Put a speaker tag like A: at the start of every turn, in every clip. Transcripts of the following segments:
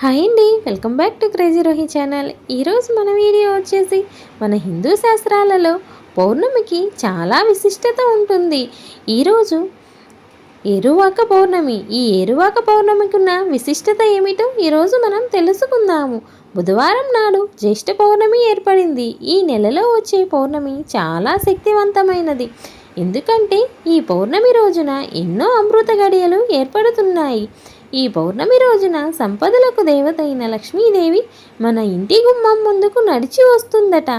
A: Hi అండి welcome back to crazy Rohi channel. ఈరోజు మన వీడియో వచ్చేసి మన హిందూ శాస్త్రాలలో పౌర్ణమికి చాలా విశిష్టత ఉంటుంది. ఈరోజు ఏరువాక పౌర్ణమి. ఈ ఏరువాక పౌర్ణమికి ఉన్న విశిష్టత ఏమిటో ఈరోజు మనం తెలుసుకుందాము. బుధవారం నాడు జ్యేష్ఠ పౌర్ణమి ఏర్పడింది. ఈ నెలలో వచ్చే పౌర్ణమి చాలా శక్తివంతమైనది. ఎందుకంటే ఈ పౌర్ణమి రోజున ఎన్నో అమృత గడియలు ఏర్పడుతున్నాయి. ఈ పౌర్ణమి రోజున సంపదలకు దేవతైన లక్ష్మీదేవి మన ఇంటి గుమ్మం ముందుకు నడిచి వస్తుందట.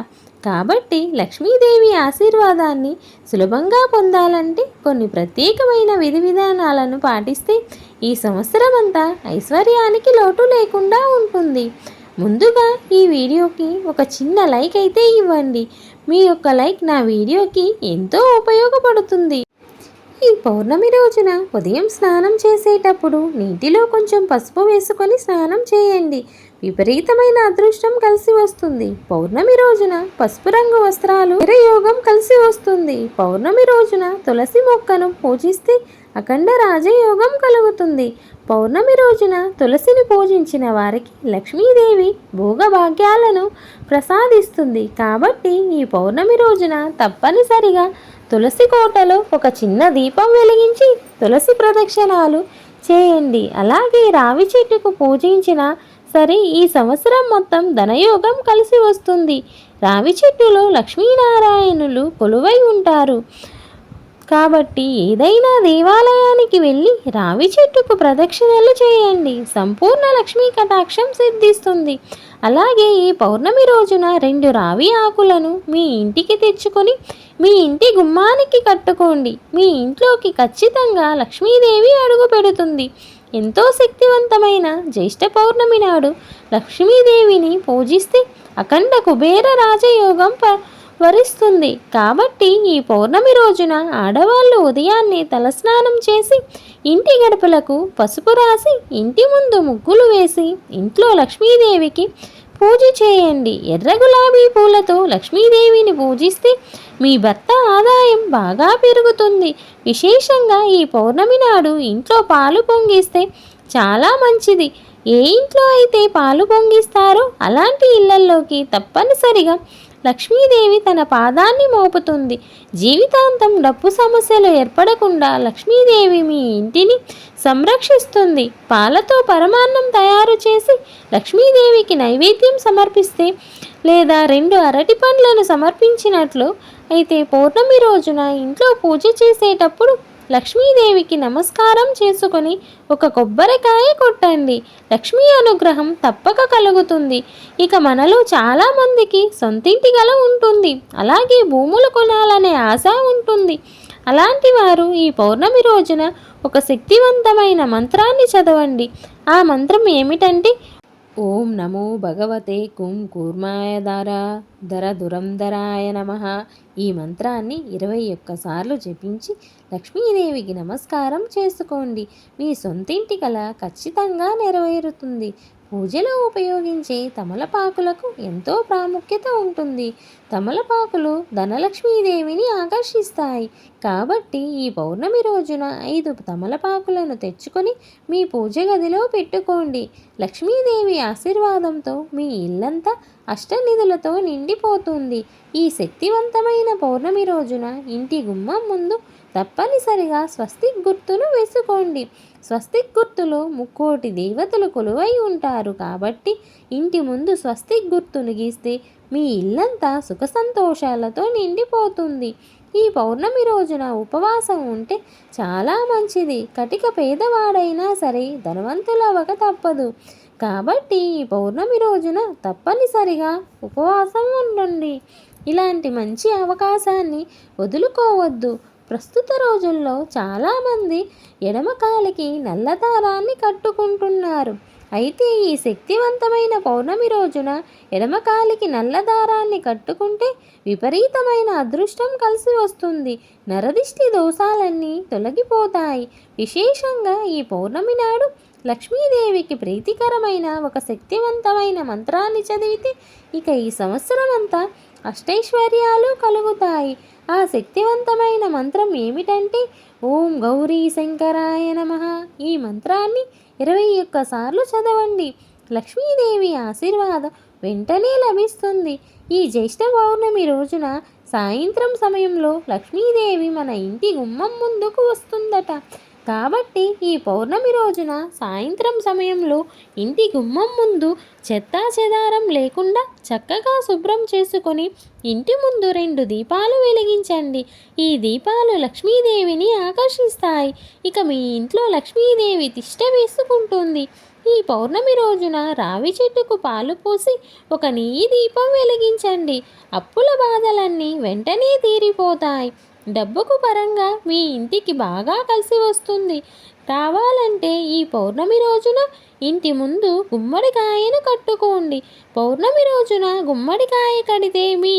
A: కాబట్టి లక్ష్మీదేవి ఆశీర్వాదాన్ని సులభంగా పొందాలంటే కొన్ని ప్రత్యేకమైన విధి విధానాలను పాటిస్తే ఈ సంవత్సరం అంతా ఐశ్వర్యానికి లోటు లేకుండా ఉంటుంది. ముందుగా ఈ వీడియోకి ఒక చిన్న లైక్ అయితే ఇవ్వండి. మీ యొక్క లైక్ నా వీడియోకి ఎంతో ఉపయోగపడుతుంది. ఈ పౌర్ణమి రోజున ఉదయం స్నానం చేసేటప్పుడు నీటిలో కొంచెం పసుపు వేసుకొని స్నానం చేయండి. విపరీతమైన అదృష్టం కలిసి వస్తుంది. పౌర్ణమి రోజున పసుపు రంగు వస్త్రాలు యోగం కలిసి వస్తుంది. పౌర్ణమి రోజున తులసి మొక్కను పూజిస్తే అఖండ రాజయోగం కలుగుతుంది. పౌర్ణమి రోజున తులసిని పూజించిన వారికి లక్ష్మీదేవి భోగభాగ్యాలను ప్రసాదిస్తుంది. కాబట్టి ఈ పౌర్ణమి రోజున తప్పనిసరిగా తులసి కోటలో ఒక చిన్న దీపం వెలిగించి తులసి ప్రదక్షిణాలు చేయండి. అలాగే రావి చెట్టుకు పూజించిన సరే ఈ సంవత్సరం మొత్తం ధనయోగం కలిసి వస్తుంది. రావి చెట్టులో లక్ష్మీనారాయణులు కొలువై ఉంటారు. కాబట్టి ఏదైనా దేవాలయానికి వెళ్ళి రావి చెట్టుకు ప్రదక్షిణలు చేయండి. సంపూర్ణ లక్ష్మీ కటాక్షం సిద్ధిస్తుంది. అలాగే ఈ పౌర్ణమి రోజున రెండు రావి ఆకులను మీ ఇంటికి తెచ్చుకొని మీ ఇంటి గుమ్మానికి కట్టుకోండి. మీ ఇంట్లోకి ఖచ్చితంగా లక్ష్మీదేవి అడుగు పెడుతుంది. ఎంతో శక్తివంతమైన జ్యేష్ఠ పౌర్ణమి నాడు లక్ష్మీదేవిని పూజిస్తే అఖండ కుబేర రాజయోగం ప వరిస్తుంది కాబట్టి ఈ పౌర్ణమి రోజున ఆడవాళ్ళు ఉదయాన్నే తలస్నానం చేసి ఇంటి గడపలకు పసుపు రాసి ఇంటి ముందు ముగ్గులు వేసి ఇంట్లో లక్ష్మీదేవికి పూజ చేయండి. ఎర్ర గులాబీ పూలతో లక్ష్మీదేవిని పూజిస్తే మీ భర్త ఆదాయం బాగా పెరుగుతుంది. విశేషంగా ఈ పౌర్ణమి నాడు ఇంట్లో పాలు పొంగిస్తే చాలా మంచిది. ఏ ఇంట్లో అయితే పాలు పొంగిస్తారో అలాంటి ఇళ్ళల్లోకి తప్పనిసరిగా లక్ష్మీదేవి తన పాదాన్ని మోపుతుంది. జీవితాంతం డబ్బు సమస్యలు ఏర్పడకుండా లక్ష్మీదేవి మీ ఇంటిని సంరక్షిస్తుంది. పాలతో పరమాన్నం తయారు చేసి లక్ష్మీదేవికి నైవేద్యం సమర్పిస్తే లేదా రెండు అరటి పండ్లను సమర్పించినట్లు అయితే పౌర్ణమి రోజున ఇంట్లో పూజ చేసేటప్పుడు లక్ష్మీదేవికి నమస్కారం చేసుకొని ఒక కొబ్బరికాయ కొట్టండి. లక్ష్మీ అనుగ్రహం తప్పక కలుగుతుంది. ఇక మనలో చాలామందికి సొంతింటి గల ఉంటుంది. అలాగే భూములు కొనాలనే ఆశ ఉంటుంది. అలాంటి వారు ఈ పౌర్ణమి రోజున ఒక శక్తివంతమైన మంత్రాన్ని చదవండి. ఆ మంత్రం ఏమిటంటే ఓం నమో భగవతే కుం కూర్మాయ ధర దురంధరాయ నమ. ఈ మంత్రాన్ని ఇరవై ఒక్కసార్లు జపించి లక్ష్మీదేవికి నమస్కారం చేసుకోండి. మీ సొంతింటి కల ఖచ్చితంగా నెరవేరుతుంది. పూజలో ఉపయోగించే తమలపాకులకు ఎంతో ప్రాముఖ్యత ఉంటుంది. తమలపాకులు ధనలక్ష్మీదేవిని ఆకర్షిస్తాయి. కాబట్టి ఈ పౌర్ణమి రోజున ఐదు తమలపాకులను తెచ్చుకొని మీ పూజ గదిలో పెట్టుకోండి. లక్ష్మీదేవి ఆశీర్వాదంతో మీ ఇల్లంతా అష్టనిధులతో నిండిపోతుంది. ఈ శక్తివంతమైన పౌర్ణమి రోజున ఇంటి గుమ్మం ముందు తప్పనిసరిగా స్వస్తిక్ గుర్తును వేసుకోండి. స్వస్తిక్ గుర్తులో ముక్కోటి దేవతలు కొలువై ఉంటారు కాబట్టి ఇంటి ముందు స్వస్తిక్ గుర్తును గీస్తే మీ ఇల్లంతా సుఖ సంతోషాలతో నిండిపోతుంది. ఈ పౌర్ణమి రోజున ఉపవాసం ఉంటే చాలా మంచిది. కటిక పేదవాడైనా సరే ధనవంతులవక తప్పదు. కాబట్టి ఈ పౌర్ణమి రోజున తప్పనిసరిగా ఉపవాసం ఉండండి. ఇలాంటి మంచి అవకాశాన్ని వదులుకోవద్దు. ప్రస్తుత రోజుల్లో చాలామంది ఎడమ కాలికి నల్లదారాన్ని కట్టుకుంటున్నారు. అయితే ఈ శక్తివంతమైన పౌర్ణమి రోజున ఎడమకాలికి నల్లదారాన్ని కట్టుకుంటే విపరీతమైన అదృష్టం కలిసి వస్తుంది. నరదిష్టి దోషాలన్నీ తొలగిపోతాయి. విశేషంగా ఈ పౌర్ణమి నాడు లక్ష్మీదేవికి ప్రీతికరమైన ఒక శక్తివంతమైన మంత్రాన్ని చదివితే ఇక ఈ సంవత్సరం అంతా అష్టైశ్వర్యాలు కలుగుతాయి. ఆ శక్తివంతమైన మంత్రం ఏమిటంటే ఓం గౌరీ శంకరాయ నమ. ఈ మంత్రాన్ని ఇరవై ఒక్కసార్లు చదవండి. లక్ష్మీదేవి ఆశీర్వాదం వెంటనే లభిస్తుంది. ఈ జ్యేష్ఠ పౌర్ణమి రోజున సాయంత్రం సమయంలో లక్ష్మీదేవి మన ఇంటి గుమ్మం ముందుకు వస్తుందట. కాబట్టి ఈ పౌర్ణమి రోజున సాయంత్రం సమయంలో ఇంటి గుమ్మం ముందు చెత్తా చెదారం లేకుండా చక్కగా శుభ్రం చేసుకొని ఇంటి ముందు రెండు దీపాలు వెలిగించండి. ఈ దీపాలు లక్ష్మీదేవిని ఆకర్షిస్తాయి. ఇక మీ ఇంట్లో లక్ష్మీదేవి తిష్ట వేసుకుంటుంది. ఈ పౌర్ణమి రోజున రావి చెట్టుకు పాలు పోసి ఒక నెయ్యి దీపం వెలిగించండి. అప్పుల బాధలన్నీ వెంటనే తీరిపోతాయి. డబ్బుకు పరంగా మీ ఇంటికి బాగా కలిసి వస్తుంది. కావాలంటే ఈ పౌర్ణమి రోజున ఇంటి ముందు గుమ్మడికాయను కట్టుకోండి. పౌర్ణమి రోజున గుమ్మడికాయ కడితే మీ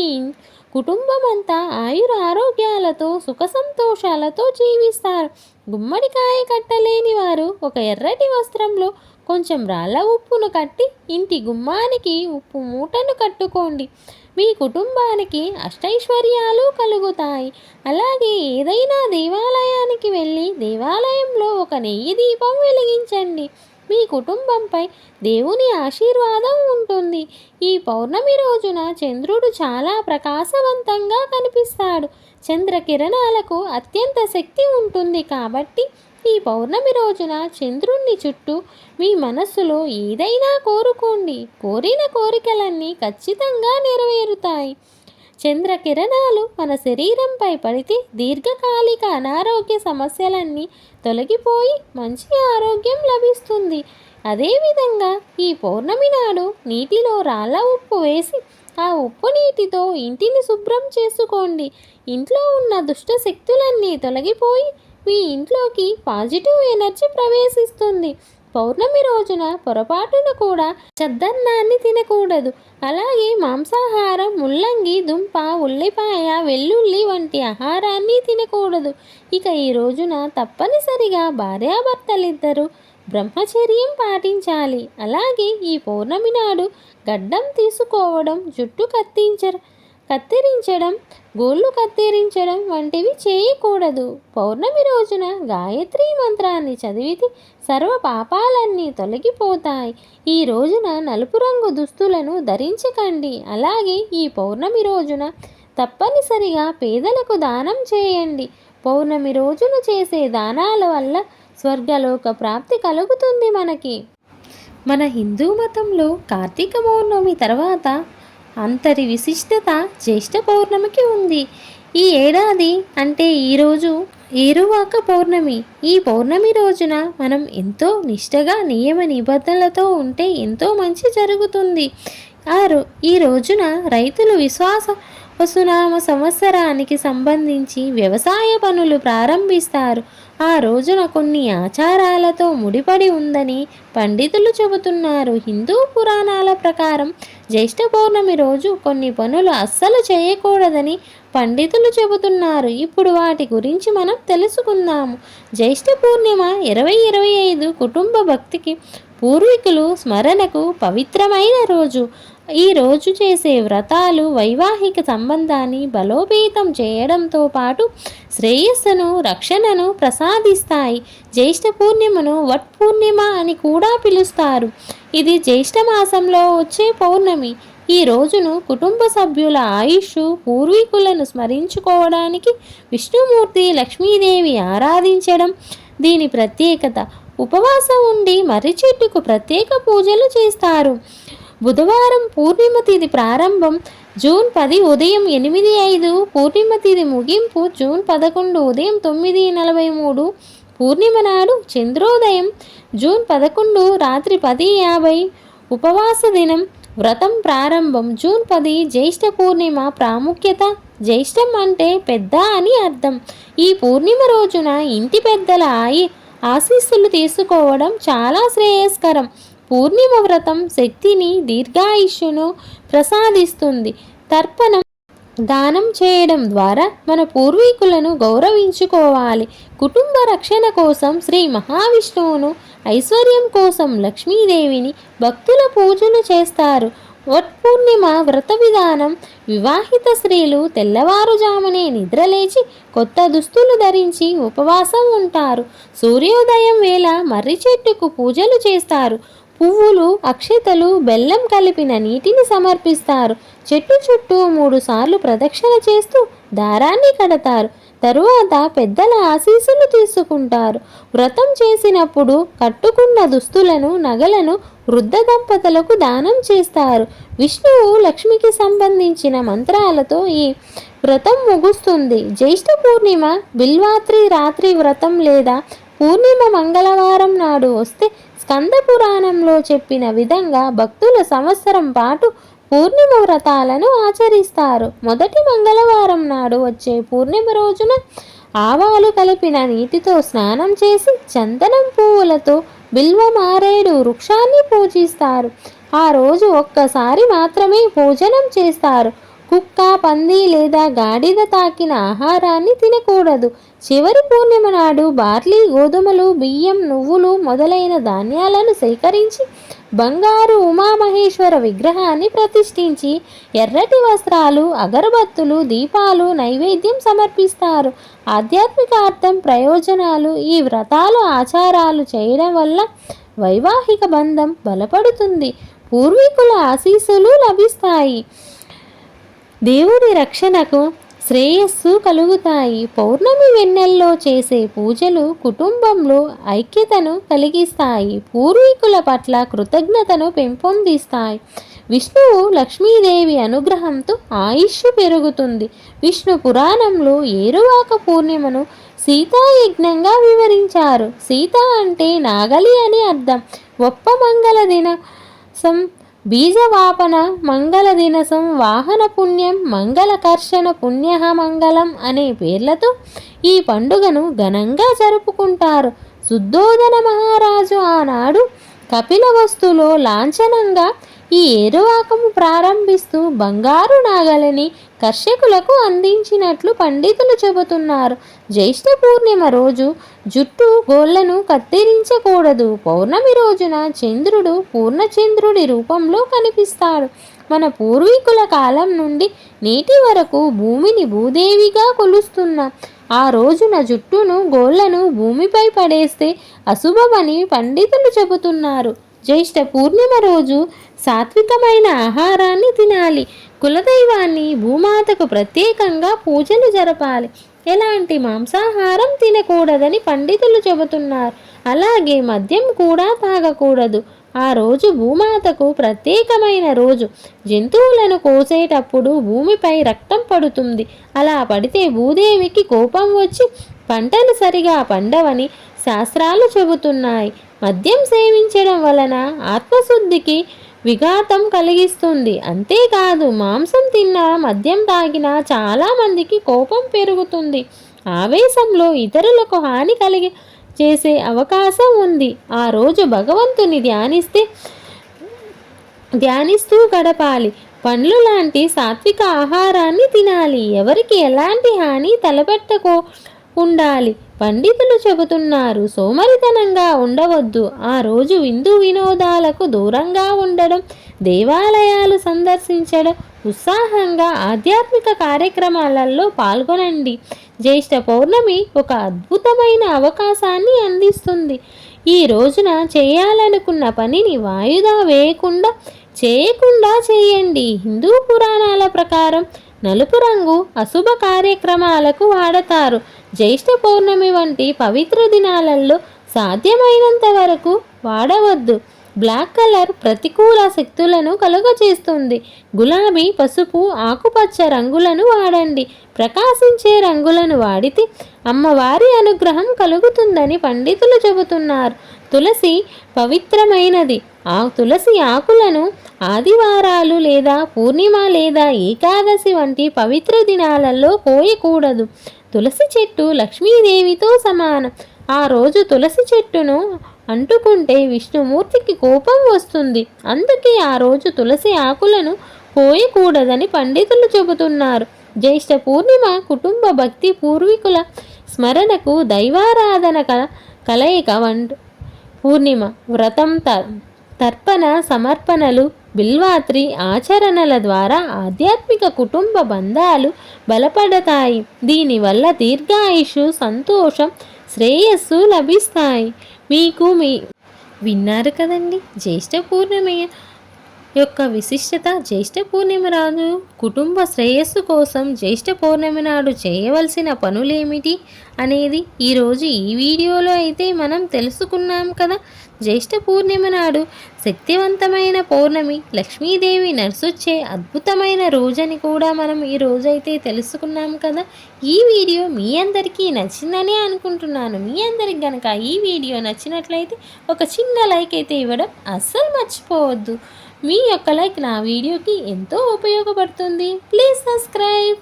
A: కుటుంబం అంతా ఆయుర ఆరోగ్యాలతో సుఖ సంతోషాలతో జీవిస్తారు. గుమ్మడికాయ కట్టలేని వారు ఒక ఎర్రటి వస్త్రంలో కొంచెం రాళ్ళ ఉప్పును కట్టి ఇంటి గుమ్మానికి ఉప్పు మూటను కట్టుకోండి. మీ కుటుంబానికి అష్టైశ్వర్యాలు కలుగుతాయి. అలాగే ఏదైనా దేవాలయానికి వెళ్ళి దేవాలయంలో ఒక నెయ్యి దీపం వెలిగించండి. మీ కుటుంబంపై దేవుని ఆశీర్వాదం ఉంటుంది. ఈ పౌర్ణమి రోజున చంద్రుడు చాలా ప్రకాశవంతంగా కనిపిస్తాడు. చంద్రకిరణాలకు అత్యంత శక్తి ఉంటుంది కాబట్టి ఈ పౌర్ణమి రోజున చంద్రుణ్ణి చుట్టూ మీ మనస్సులో ఏదైనా కోరుకోండి. కోరిన కోరికలన్నీ ఖచ్చితంగా నెరవేరుతాయి. చంద్రకిరణాలు మన శరీరంపై పడితే దీర్ఘకాలిక అనారోగ్య సమస్యలన్నీ తొలగిపోయి మంచి ఆరోగ్యం లభిస్తుంది. అదేవిధంగా ఈ పౌర్ణమి నాడు నీటిలో రాళ్ళ ఉప్పు వేసి ఆ ఉప్పు నీటితో ఇంటిని శుభ్రం చేసుకోండి. ఇంట్లో ఉన్న దుష్ట శక్తులన్నీ తొలగిపోయి మీ ఇంట్లోకి పాజిటివ్ ఎనర్జీ ప్రవేశిస్తుంది. పౌర్ణమి రోజున పొరపాటున కూడా చద్దన్నాన్ని తినకూడదు. అలాగే మాంసాహారం ముల్లంగి దుంప ఉల్లిపాయ వెల్లుల్లి వంటి ఆహారాన్ని తినకూడదు. ఇక ఈ రోజున తప్పనిసరిగా భార్యాభర్తలిద్దరూ బ్రహ్మచర్యం పాటించాలి. అలాగే ఈ పౌర్ణమి నాడు గడ్డం తీసుకోవడం జుట్టు కత్తించ కత్తిరించడం గోళ్ళు కత్తిరించడం వంటివి చేయకూడదు. పౌర్ణమి రోజున గాయత్రి మంత్రాన్ని చదివితే సర్వ పాపాలన్నీ తొలగిపోతాయి. ఈ రోజున నలుపు రంగు దుస్తులను ధరించకండి. అలాగే ఈ పౌర్ణమి రోజున తప్పనిసరిగా పేదలకు దానం చేయండి. పౌర్ణమి రోజును చేసే దానాల వల్ల స్వర్గలోక ప్రాప్తి కలుగుతుంది మనకి. మన హిందూ మతంలో కార్తీక పౌర్ణమి తర్వాత అంతటి విశిష్టత జ్యేష్ఠ పౌర్ణమికి ఉంది. ఈ ఏడాది అంటే ఈరోజు ఏరువాక పౌర్ణమి. ఈ పౌర్ణమి రోజున మనం ఎంతో నిష్టగా నియమ నిబంధనలతో ఉంటే ఎంతో మంచి జరుగుతుంది. ఆ రో ఈ రోజున రైతులు విశ్వాస వసునామ సంవత్సరానికి సంబంధించి వ్యవసాయ పనులు ప్రారంభిస్తారు. ఆ రోజున కొన్ని ఆచారాలతో ముడిపడి ఉందని పండితులు చెబుతున్నారు. హిందూ పురాణాల ప్రకారం జ్యేష్ఠ పౌర్ణమి రోజు కొన్ని పనులు అస్సలు చేయకూడదని పండితులు చెబుతున్నారు. ఇప్పుడు వాటి గురించి మనం తెలుసుకుందాము. జ్యేష్ఠ పూర్ణిమ ఇరవై ఇరవై ఐదు కుటుంబ భక్తికి పూర్వీకులు స్మరణకు పవిత్రమైన రోజు. ఈరోజు చేసే వ్రతాలు వైవాహిక సంబంధాన్ని బలోపేతం చేయడంతో పాటు శ్రేయస్సును రక్షణను ప్రసాదిస్తాయి. జ్యేష్ఠ పూర్ణిమను వట్ పూర్ణిమ అని కూడా పిలుస్తారు. ఇది జ్యేష్ఠ మాసంలో వచ్చే పౌర్ణమి. ఈ రోజును కుటుంబ సభ్యుల ఆయుష్ పూర్వీకులను స్మరించుకోవడానికి విష్ణుమూర్తి లక్ష్మీదేవి ఆరాధించడం దీని ప్రత్యేకత. ఉపవాసం ఉండి మర్రి చెట్టుకు ప్రత్యేక పూజలు చేస్తారు. బుధవారం పూర్ణిమ తిథి ప్రారంభం. జూన్ పది ఉదయం ఎనిమిది ఐదు పూర్ణిమ తిథి ముగింపు. జూన్ పదకొండు ఉదయం తొమ్మిది నలభై మూడు పూర్ణిమ నాడు చంద్రోదయం. జూన్ పదకొండు రాత్రి పది యాభై ఉపవాస దినం. వ్రతం ప్రారంభం. జూన్ పది జ్యేష్ఠ పూర్ణిమ ప్రాముఖ్యత. జ్యేష్ఠం అంటే పెద్ద అని అర్థం. ఈ పూర్ణిమ రోజున ఇంటి పెద్దల ఆయి ఆశీస్సులు తీసుకోవడం చాలా శ్రేయస్కరం. పూర్ణిమ వ్రతం శక్తిని దీర్ఘాయుష్యును ప్రసాదిస్తుంది. తర్పణం దానం చేయడం ద్వారా మన పూర్వీకులను గౌరవించుకోవాలి. కుటుంబ రక్షణ కోసం శ్రీ మహావిష్ణువును ఐశ్వర్యం కోసం లక్ష్మీదేవిని భక్తుల పూజలు చేస్తారు. వట్ పూర్ణిమ వ్రత విధానం వివాహిత స్త్రీలు తెల్లవారుజామునే నిద్రలేచి కొత్త దుస్తులు ధరించి ఉపవాసం ఉంటారు. సూర్యోదయం వేళ మర్రి చెట్టుకు పూజలు చేస్తారు. పువ్వులు అక్షతలు బెల్లం కలిపిన నీటిని సమర్పిస్తారు. చెట్టు చుట్టూ మూడు సార్లు ప్రదక్షిణ చేస్తూ దారాన్ని కడతారు. తరువాత పెద్దల ఆశీస్సులు తీసుకుంటారు. వ్రతం చేసినప్పుడు కట్టుకున్న దుస్తులను నగలను వృద్ధ దంపతులకు దానం చేస్తారు. విష్ణువు లక్ష్మికి సంబంధించిన మంత్రాలతో ఈ వ్రతం ముగుస్తుంది. జ్యేష్ఠ పూర్ణిమ బిల్వాత్రి రాత్రి వ్రతం లేదా పూర్ణిమ మంగళవారం నాడు వస్తే స్కంద పురాణంలో చెప్పిన విధంగా భక్తుల సంవత్సరం పాటు పూర్ణిమ వ్రతాలను ఆచరిస్తారు. మొదటి మంగళవారం నాడు వచ్చే పూర్ణిమ రోజున ఆవాలు కలిపిన నీటితో స్నానం చేసి చందనం పువ్వులతో బిల్వ మారేడు వృక్షాన్ని పూజిస్తారు. ఆ రోజు ఒక్కసారి మాత్రమే భోజనం చేస్తారు. కుక్క పంది లేదా గాడిద తాకిన ఆహారాన్ని తినకూడదు. చివరి పూర్ణిమ నాడు బార్లీ గోధుమలు బియ్యం నువ్వులు మొదలైన ధాన్యాలను సేకరించి బంగారు ఉమామహేశ్వర విగ్రహాన్ని ప్రతిష్ఠించి ఎర్రటి వస్త్రాలు అగరబత్తులు దీపాలు నైవేద్యం సమర్పిస్తారు. ఆధ్యాత్మిక అర్థం ప్రయోజనాలు ఈ వ్రతాలు ఆచారాలు చేయడం వల్ల వైవాహిక బంధం బలపడుతుంది. పూర్వీకుల ఆశీస్సులు లభిస్తాయి. దేవుడి రక్షణకు శ్రేయస్సు కలుగుతాయి. పౌర్ణమి వెన్నెల్లో చేసే పూజలు కుటుంబంలో ఐక్యతను కలిగిస్తాయి. పూర్వీకుల పట్ల కృతజ్ఞతను పెంపొందిస్తాయి. విష్ణువు లక్ష్మీదేవి అనుగ్రహంతో ఆయుష్ పెరుగుతుంది. విష్ణు పురాణంలో ఏరువాక పూర్ణిమను సీతాయజ్ఞంగా వివరించారు. సీత అంటే నాగలి అని అర్థం. ఒప్ప మంగళ దిన సం బీజవాపన మంగళ దినసం వాహన పుణ్యం మంగళకర్షణ పుణ్య మంగళం అనే పేర్లతో ఈ పండుగను ఘనంగా జరుపుకుంటారు. శుద్ధోదన మహారాజు ఆనాడు కపిలవస్తులో లాంఛనంగా ఈ ఏరువాకము ప్రారంభిస్తూ బంగారు నాగలిని కర్షకులకు అందించినట్లు పండితులు చెబుతున్నారు. జ్యేష్ఠ పూర్ణిమ రోజు జుట్టు గోళ్ళను కత్తిరించకూడదు. పౌర్ణమి రోజున చంద్రుడు పూర్ణచంద్రుడి రూపంలో కనిపిస్తాడు. మన పూర్వీకుల కాలం నుండి నేటి వరకు భూమిని భూదేవిగా కొలుస్తున్నాం ఆ రోజున జుట్టును గోళ్ళను భూమిపై పడేస్తే అశుభమని పండితులు చెబుతున్నారు. జ్యేష్ఠ పూర్ణిమ రోజు సాత్వికమైన ఆహారాన్ని తినాలి. కులదైవాన్ని భూమాతకు ప్రత్యేకంగా పూజలు జరపాలి. ఎలాంటి మాంసాహారం తినకూడదని పండితులు చెబుతున్నారు. అలాగే మద్యం కూడా తాగకూడదు. ఆ రోజు భూమాతకు ప్రత్యేకమైన రోజు. జంతువులను కోసేటప్పుడు భూమిపై రక్తం పడుతుంది. అలా పడితే భూదేవికి కోపం వచ్చి పంటలు సరిగా పండవని శాస్త్రాలు చెబుతున్నాయి. మద్యం సేవించడం వలన ఆత్మశుద్ధికి విఘాతం కలిగిస్తుంది. అంతేకాదు మాంసం తిన్నా మద్యం తాగినా చాలామందికి కోపం పెరుగుతుంది. ఆవేశంలో ఇతరులకు హాని కలిగి చేసే అవకాశం ఉంది. ఆ రోజు భగవంతుని ధ్యానిస్తే ధ్యానిస్తూ గడపాలి. పండ్లు లాంటి సాత్విక ఆహారాన్ని తినాలి. ఎవరికి ఎలాంటి హాని తలపెట్టకో ఉండాలి. పండితులు చెబుతున్నారు సోమరితనంగా ఉండవద్దు. ఆ రోజు విందు వినోదాలకు దూరంగా ఉండడం దేవాలయాలు సందర్శించడం ఉత్సాహంగా ఆధ్యాత్మిక కార్యక్రమాలలో పాల్గొనండి. జ్యేష్ఠ పౌర్ణమి ఒక అద్భుతమైన అవకాశాన్ని అందిస్తుంది. ఈ రోజున చేయాలనుకున్న పనిని వాయిదా వేయకుండా చేయకుండా చేయండి. హిందూ పురాణాల ప్రకారం నలుపు రంగు అశుభ కార్యక్రమాలకు వాడతారు. జ్యేష్ఠ పౌర్ణమి వంటి పవిత్ర దినాలలో సాధ్యమైనంత వరకు వాడవద్దు. బ్లాక్ కలర్ ప్రతికూల శక్తులను కలుగజేస్తుంది. గులాబీ పసుపు ఆకుపచ్చ రంగులను వాడండి. ప్రకాశించే రంగులను వాడితే అమ్మవారి అనుగ్రహం కలుగుతుందని పండితులు చెబుతున్నారు. తులసి పవిత్రమైనది. ఆ తులసి ఆకులను ఆదివారాలు లేదా పూర్ణిమ లేదా ఏకాదశి వంటి పవిత్ర దినాలలో కోయకూడదు. తులసి చెట్టు లక్ష్మీదేవితో సమానం. ఆ రోజు తులసి చెట్టును అంటుకుంటే విష్ణుమూర్తికి కోపం వస్తుంది. అందుకే ఆ రోజు తులసి ఆకులను పోయకూడదని పండితులు చెబుతున్నారు. జ్యేష్ఠ పూర్ణిమ కుటుంబ భక్తి పూర్వీకుల స్మరణకు దైవారాధన కలయిక వంట పూర్ణిమ వ్రతం తర్పణ సమర్పణలు బిల్వాత్రి ఆచరణల ద్వారా ఆధ్యాత్మిక కుటుంబ బంధాలు బలపడతాయి. దీనివల్ల దీర్ఘాయుషు సంతోషం శ్రేయస్సు లభిస్తాయి. మీకు మీ విన్నారు కదండి? జ్యేష్ఠ పూర్ణిమ యొక్క విశిష్టత జ్యేష్ఠ పూర్ణిమ రాజు కుటుంబ శ్రేయస్సు కోసం జ్యేష్ఠ పౌర్ణమి నాడు చేయవలసిన పనులేమిటి అనేది ఈరోజు ఈ వీడియోలో అయితే మనం తెలుసుకున్నాం కదా. జ్యేష్ఠ పూర్ణిమ నాడు శక్తివంతమైన పౌర్ణమి లక్ష్మీదేవి నర్సొచ్చే అద్భుతమైన రోజని కూడా మనం ఈ రోజైతే తెలుసుకున్నాం కదా. ఈ వీడియో మీ అందరికీ నచ్చిందని అనుకుంటున్నాను. మీ అందరికి కనుక ఈ వీడియో నచ్చినట్లయితే ఒక చిన్న లైక్ అయితే ఇవ్వడం అస్సలు మర్చిపోవద్దు. మీ యొక్క లైక్ నా వీడియోకి ఎంతో ఉపయోగపడుతుంది. Please subscribe.